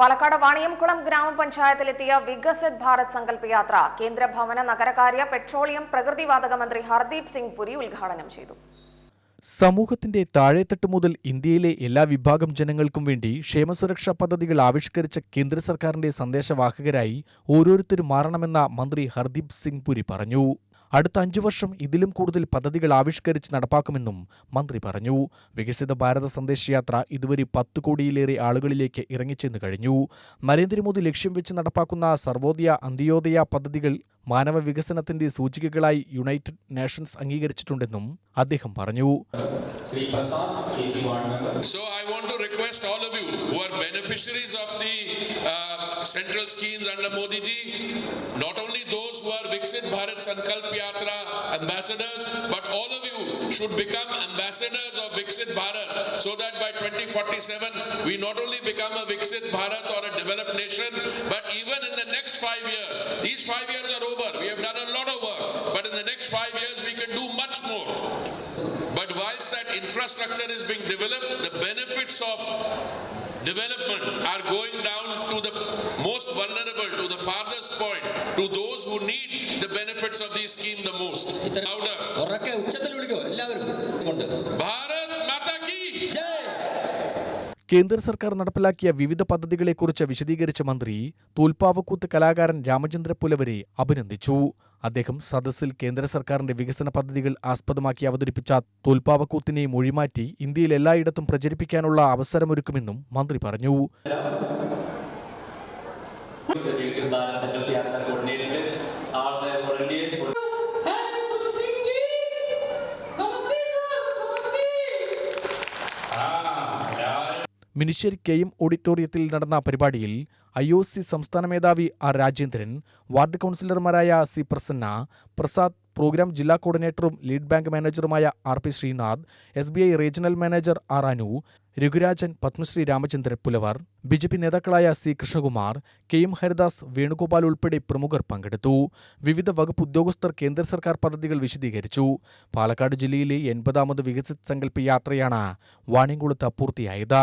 പാലക്കാട് വാണിയംകുളം ഗ്രാമപഞ്ചായത്തിലെത്തിയ വികസിത് ഭാരത് സങ്കല്പ യാത്ര കേന്ദ്ര ഭവന നഗരകാര്യ പെട്രോളിയം പ്രകൃതിവാതക മന്ത്രി ഹർദീപ് സിംഗ് പുരി ഉദ്ഘാടനം ചെയ്തു. സമൂഹത്തിന്റെ താഴെത്തട്ട് മുതൽ ഇന്ത്യയിലെ എല്ലാ വിഭാഗം ജനങ്ങൾക്കും വേണ്ടി ക്ഷേമസുരക്ഷാ പദ്ധതികൾ ആവിഷ്കരിച്ച കേന്ദ്ര സർക്കാരിന്റെ സന്ദേശവാഹകരായി ഓരോരുത്തരും മാറണമെന്ന മന്ത്രി ഹർദീപ് സിംഗ് പുരി പറഞ്ഞു. അടുത്ത അഞ്ചു വർഷം ഇതിലും കൂടുതൽ പദ്ധതികൾ ആവിഷ്കരിച്ച് നടപ്പാക്കുമെന്നും മന്ത്രി പറഞ്ഞു. വികസിത ഭാരത സന്ദേശയാത്ര ഇതുവരെ പത്ത് കോടിയിലേറെ ആളുകളിലേക്ക് ഇറങ്ങിച്ചെന്ന് കഴിഞ്ഞു. നരേന്ദ്രമോദി ലക്ഷ്യം വെച്ച് നടപ്പാക്കുന്ന സർവോദയ അന്ത്യോദയ പദ്ധതികൾ മാനവ വികസനത്തിന്റെ സൂചികകളായി യുണൈറ്റഡ് നേഷൻസ് അംഗീകരിച്ചിട്ടുണ്ടെന്നും അദ്ദേഹം പറഞ്ഞു. So I want to request all of you who are beneficiaries of the uh, central schemes under Modi ji, not only those who are Viksit Bharat Sankalp Yatra ambassadors, but all of you should become ambassadors of Viksit Bharat so that by 2047 we not only become a Viksit Bharat or a developed nation, but even in the next five years, these five years are over. We have done a lot of work, but in the next five years we can do much more. But whilst that infrastructure is being developed, the benefits of development are going down to the most vulnerable, to the farthest point, to those who need the benefits of these scheme the most. Louder. Mata ki! ജയ് കേന്ദ്ര സർക്കാർ നടപ്പിലാക്കിയ വിവിധ പദ്ധതികളെക്കുറിച്ച് വിശദീകരിച്ച മന്ത്രി തോൽപ്പാവക്കൂത്ത് കലാകാരൻ രാമചന്ദ്ര പുലവരെ അഭിനന്ദിച്ചു അദ്ദേഹം സദസ്സിൽ കേന്ദ്ര സർക്കാരിന്റെ വികസന പദ്ധതികൾ ആസ്പദമാക്കി അവതരിപ്പിച്ച തോൽപ്പാവക്കൂത്തിനെ മൊഴിമാറ്റി ഇന്ത്യയിൽ എല്ലായിടത്തും പ്രചരിപ്പിക്കാനുള്ള അവസരമൊരുക്കുമെന്നും മന്ത്രി പറഞ്ഞു. മിനിശ്ശേരി കെ എം ഓഡിറ്റോറിയത്തിൽ നടന്ന പരിപാടിയിൽ ഐ ഒ സി സംസ്ഥാന മേധാവി ആർ രാജേന്ദ്രൻ വാർഡ് കൗൺസിലർമാരായ സി പ്രസന്ന പ്രസാദ് പ്രോഗ്രാം ജില്ലാ കോർഡിനേറ്ററും lead bank മാനേജറുമായ R P Sreenath S B I regional manager R Anu Raghurajan Padmashri Ramachandran Pulavar B J P നേതാക്കളായ C Krishnakumar K M Haridas Venugopal ഉൾപ്പെടെ പ്രമുഖർ പങ്കെടുത്തു. വിവിധ വകുപ്പ് ഉദ്യോഗസ്ഥർ കേന്ദ്ര സർക്കാർ പദ്ധതികൾ വിശദീകരിച്ചു. പാലക്കാട് ജില്ലയിലെ എൺപതാമത് വികസിത് സങ്കല്പ യാത്രയാണ് വാണിയംകുളത്ത് പൂർത്തിയായത്.